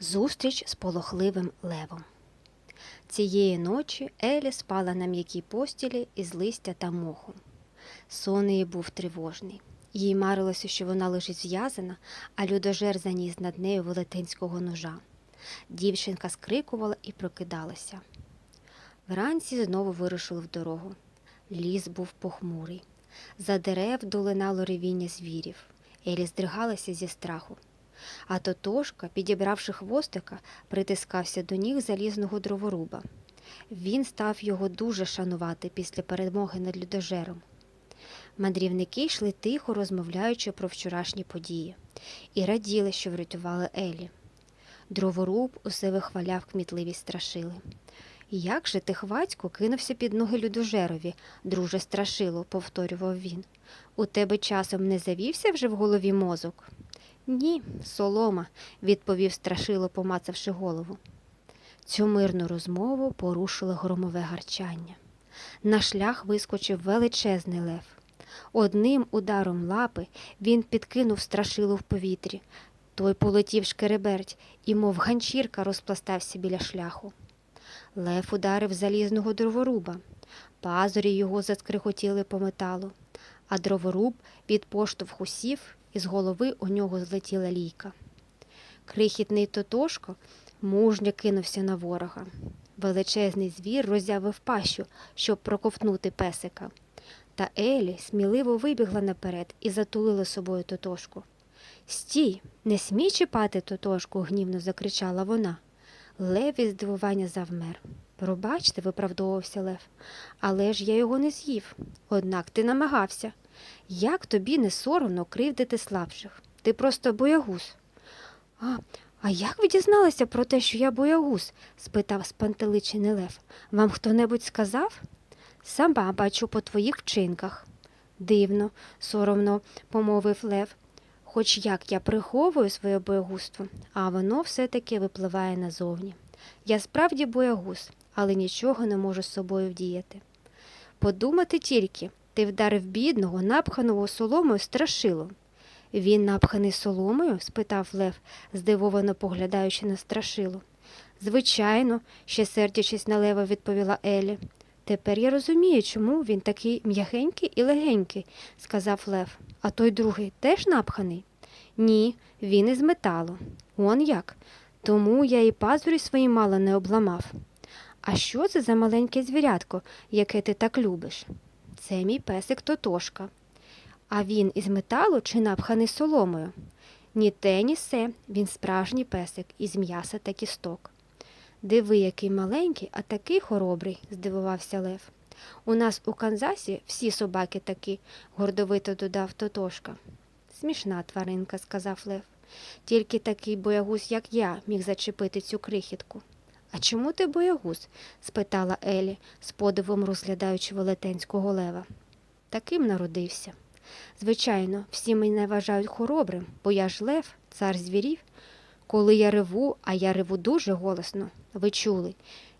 Зустріч з полохливим левом. Цієї ночі Елі спала на м'якій постілі із листя та моху. Сон її був тривожний. Їй марилося, що вона лежить зв'язана, а людожер заніс над нею велетенського ножа. Дівчинка скрикувала і прокидалася. Вранці знову вирушили в дорогу. Ліс був похмурий. За дерев долинало ревіння звірів. Елі здригалася зі страху. А Тотошка, підібравши хвостика, притискався до ніг залізного дроворуба. Він став його дуже шанувати після перемоги над людожером. Мандрівники йшли тихо, розмовляючи про вчорашні події, і раділи, що врятували Елі. Дроворуб усе вихваляв кмітливість страшили. Як же ти хвацько кинувся під ноги людожерові, друже страшило, повторював він. У тебе часом не завівся вже в голові мозок? Ні, солома, відповів страшило, помацавши голову. Цю мирну розмову порушило громове гарчання. На шлях вискочив величезний лев. Одним ударом лапи він підкинув страшило в повітрі. Той полетів шкереберть і, мов ганчірка, розпластався біля шляху. Лев ударив залізного дроворуба. Пазурі його заскрихотіли по металу, а дроворуб від поштовху сів, і з голови у нього злетіла лійка. Крихітний Тотошко мужньо кинувся на ворога. Величезний звір роззявив пащу, щоб проковтнути песика. Та Елі сміливо вибігла наперед і затулила собою Тотошку. Стій, не смій чіпати Тотошку, гнівно закричала вона. Лев із здивування завмер. Пробачте, виправдовувався Лев, але ж я його не з'їв. Однак ти намагався. Як тобі не соромно кривдити слабших? Ти просто боягуз. А, а як ви дізналися про те, що я боягуз? спитав спантеличений Лев. Вам хто-небудь сказав? Сама бачу по твоїх вчинках. Дивно, соромно, помовив Лев. Хоч як я приховую своє боягузтво, а воно все-таки випливає назовні. Я справді боягуз, але нічого не можу з собою вдіяти. Подумати тільки, ти вдарив бідного, напханого соломою страшило. Він напханий соломою? спитав Лев, здивовано поглядаючи на страшило. Звичайно, ще сердячись на лева, відповіла Елі. Тепер я розумію, чому він такий м'ягенький і легенький, сказав Лев. А той другий теж напханий? Ні, він із металу. Он як? Тому я і пазурі свої мало не обламав. А що це за маленьке звірятко, яке ти так любиш? Це мій песик Тотошка. А він із металу чи напханий соломою? Ні те, ні се, він справжній песик із м'яса та кісток. Диви, який маленький, а такий хоробрий, здивувався Лев. У нас у Канзасі всі собаки такі, гордовито додав Тотошка. Смішна тваринка, сказав Лев. Тільки такий боягуз, як я, міг зачепити цю крихітку. А чому ти боягуз? спитала Елі, з подивом розглядаючи велетенського лева. Таким народився. Звичайно, всі мене вважають хоробрим, бо я ж лев, цар звірів. Коли я реву, а я реву дуже голосно, ви чули,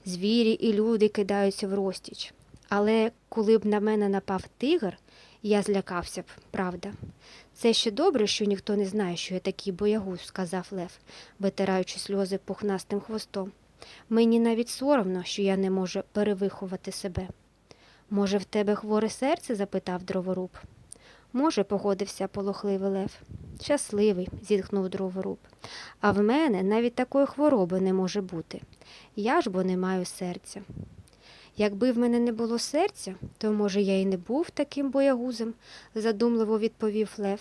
звірі і люди кидаються в розтіч. Але коли б на мене напав тигр, я злякався б, правда. Це ще добре, що ніхто не знає, що я такий боягуз, сказав Лев, витираючи сльози пухнастим хвостом. Мені навіть соромно, що я не можу перевиховати себе. Може, в тебе хворе серце? запитав дроворуб. Може, погодився полохливий лев. Щасливий, зітхнув дроворуб. А в мене навіть такої хвороби не може бути. Я ж бо не маю серця. Якби в мене не було серця, то, може, я й не був таким боягузом, задумливо відповів Лев.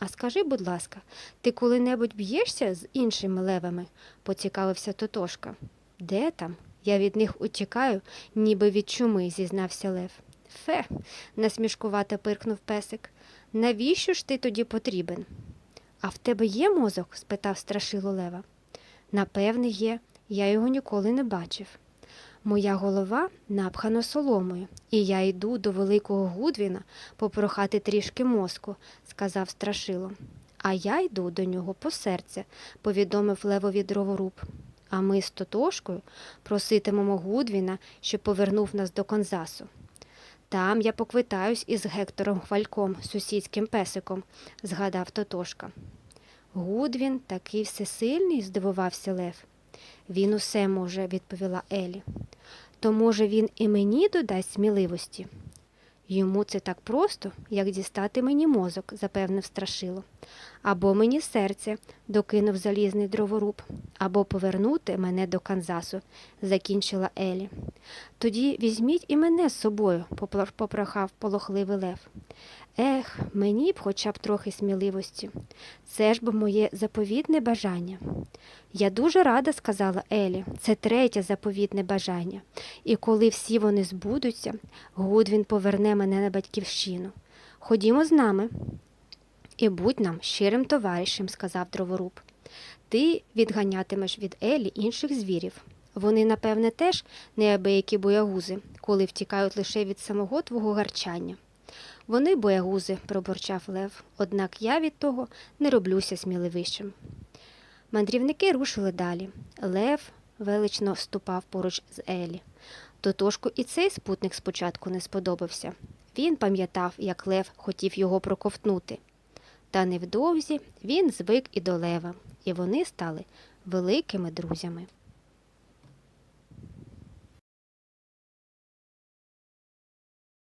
А скажи, будь ласка, ти коли-небудь б'єшся з іншими левами? поцікавився Тотошка. Де там? Я від них утікаю, ніби від чуми, зізнався Лев. Фе, насмішкувато пиркнув песик. Навіщо ж ти тоді потрібен? А в тебе є мозок? спитав страшило Лева. Напевне, є, я його ніколи не бачив. Моя голова напхана соломою, і я йду до великого Гудвіна попрохати трішки мозку, сказав страшило. А я йду до нього по серця, повідомив левові дроворуб. А ми з Тотошкою проситимемо Гудвіна, щоб повернув нас до Конзасу. Там я поквитаюсь із Гектором Хвальком, сусідським песиком, згадав Тотошка. Гудвін такий всесильний, здивувався Лев. Він усе може, відповіла Елі. То, може, він і мені додасть сміливості? Йому це так просто, як дістати мені мозок, запевнив страшило. Або мені серце, докинув залізний дроворуб, або повернути мене до Канзасу, закінчила Елі. Тоді візьміть і мене з собою, попрохав полохливий лев. Ех, мені б хоча б трохи сміливості. Це ж бо моє заповітне бажання. Я дуже рада, сказала Елі. Це третє заповітне бажання. І коли всі вони збудуться, Гудвін поверне мене на батьківщину. Ходімо з нами. І будь нам щирим товаришем, сказав дроворуб. Ти відганятимеш від Елі інших звірів. Вони, напевне, теж неабиякі боягузи, коли втікають лише від самого твого гарчання. Вони боягузи, пробурчав Лев, однак я від того не роблюся сміливішим. Мандрівники рушили далі. Лев велично вступав поруч з Елі. Тотошку і цей спутник спочатку не сподобався. Він пам'ятав, як Лев хотів його проковтнути. Та невдовзі він звик і до лева, і вони стали великими друзями.